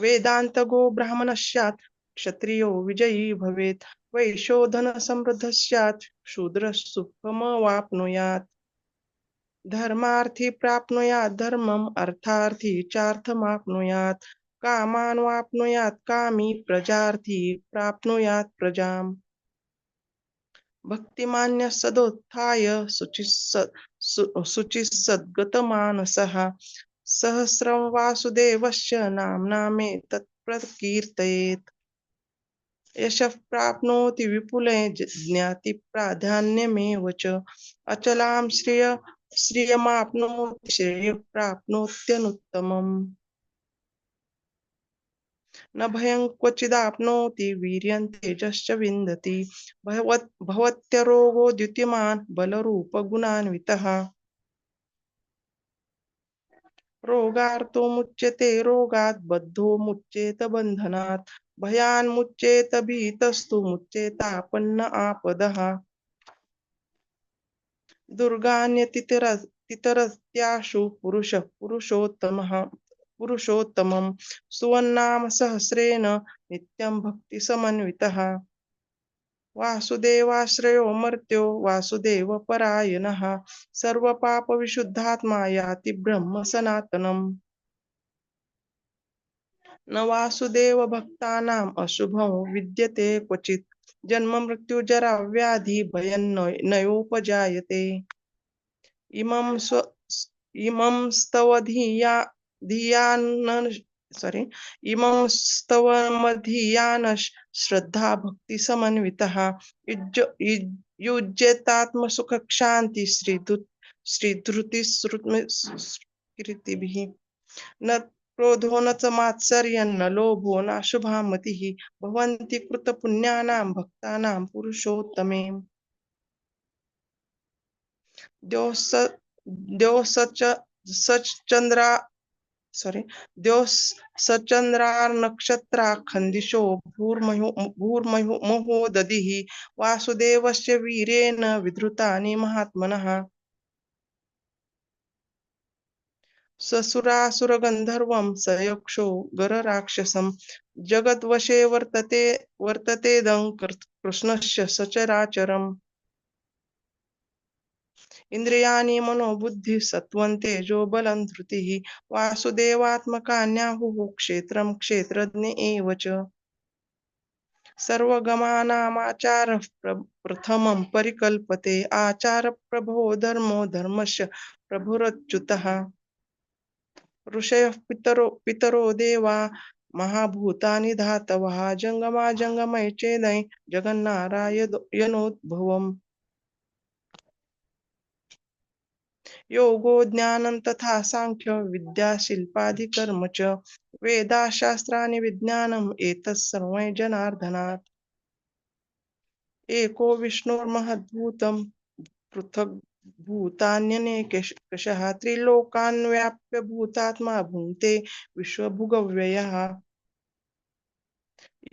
वेदान्तगो ब्राह्मणस्यात्, क्षत्रियो विजयी भवेत् वैश्यो धनसमृद्धः स्यात् शूद्रः सुखमवाप्नुयात्। धर्मार्थी प्राप्नुयात् धर्मम्, अर्थार्थी चार्थमाप्नुयात्। कामान् कामी प्रजार्थी, प्राप्नुयात् प्रजाम्। भक्तिमान्य सदोत्थाय शुचि शुचिसद्गतमानसः सहस्रं वासुदेवस्य नाम्नामे तत्प्रकीर्तयेत्। यशः प्राप्नोति विपुले ज्ञाति प्राधान्यमेव च। अचलां श्रिय श्रियमाप्नोति श्रेय प्राप्नोत्यनुत्तमम्। न भयं क्वचिदाप्नोति, वीर्यं तेजश्च विन्दति। भवत्, भवत्यरोगो द्युतिमान् बलरूपगुणान्वितः। रोगार्तो मुच्यते, रोगात् बद्धो मुच्येत बन्धनात्। भयान् मुच्येत भीतस्तु, मुच्येतापन्न आपदः। दुर्गान्यतितरत्याशु पुरुषः, पुरुषोत्तमः। पुरुषोत्तमं सुवन्नाम सहस्रेण नित्यं भक्तिसमन्वितः वासुदेवाश्रयो मर्त्यो वासुदेवपरायणः सर्वपापविशुद्धात्मा याति ब्रह्म सनातनम्। न वासुदेव भक्तानाम् अशुभं विद्यते क्वचित्। जन्म, मृत्यु, जरा, व्याधि, भयं नयोपजायते। इमं स्व, इमं स्तव धिया धियान सॉरी इमं स्तवमधियान श्रद्धा, भक्ति समन्वितः। युज्यतात्मसुख क्षान्ति श्रीधृति स्मृतिभिः न क्रोधो, न च मात्सर्यं, न लोभो, न शुभा मतिः भवन्ति कृतपुण्यानां, भक्तानां पुरुषोत्तमे। द्योसचन्द्रा सॉरी द्योस सचंद्रार नक्षत्रा खंदिशो भूर्मयो भूर्मयो मोहो दधिः वासुदेवस्य वीरेण विधृतानि महात्मनः ससुरासुरगन्धर्वं सयक्षो गरराक्षसं जगद्वशे वर्तते वर्ततेदं कृष्णस्य सचराचरम् इंद्रियाणि मनोबुद्धी सत्वं तेजो बलं धृतिः। वासुदेवात्मकान्याहुः क्षेत्रं क्षेत्रज्ञ एव च। सर्वगमानामाचारः प्रथमं परिकल्पते। आचारप्रभो धर्मो धर्मस्य प्रभुरच्युतः। ऋषयः पितरो पितरो देवा महाभूतानि धातवः। जङ्गमा जङ्गमय चेदै जगन्नारायणोद्भवम् योगो ज्ञानं तथा सांख्य विद्या शिल्पादिकर्म च वेदाशास्त्राणि विज्ञानम् एतत्सर्वं जनार्दनात्। एको विष्णुर्महद्भूतं पृथक् भूतान्यनेकशः त्रिलोकान् व्याप्य भूतात्मा भुङ्क्ते विश्वभुगव्ययः।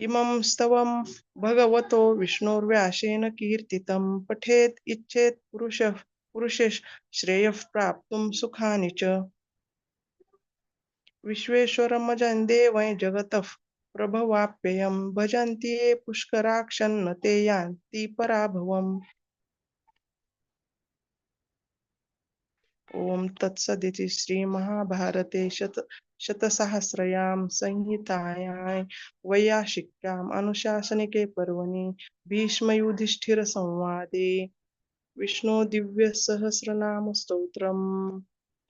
इमं स्तवं भगवतो विष्णुर्व्यासेन कीर्तितं पठेत् इच्छेत् पुरुषः। पुरुषे श्रेयः प्राप्तुं सुखानि च। विश्वेश्वरमजं देवै जगतः प्रभवाप्ययं। भजन्ति ये पुष्कराक्षन्न ते यान्ति पराभवम्। ॐ तत्सदिति श्रीमहाभारते शत, शतसहस्रयां संहितायां वैयाशिक्याम् अनुशासनिके पर्वणि विष्णु दिव्य सहस्रनाम स्तोत्रम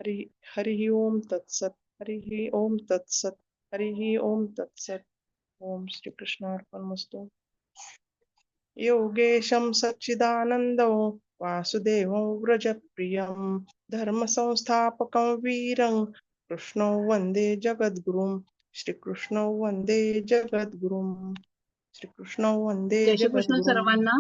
हरि हरि ओम तत्सत हरि ओम तत्सत हरि ओम तत्सत ओम श्री कृष्णार्पणमस्तु योगेशं सच्चिदानन्दो वासुदेवं व्रजप्रियं धर्मसंस्थापकं वीरं कृष्णो वंदे जगद्गुरुं श्रीकृष्णो वंदे जगद्गुरुं श्रीकृष्णो वंदे श्री कृष्ण सर्वांना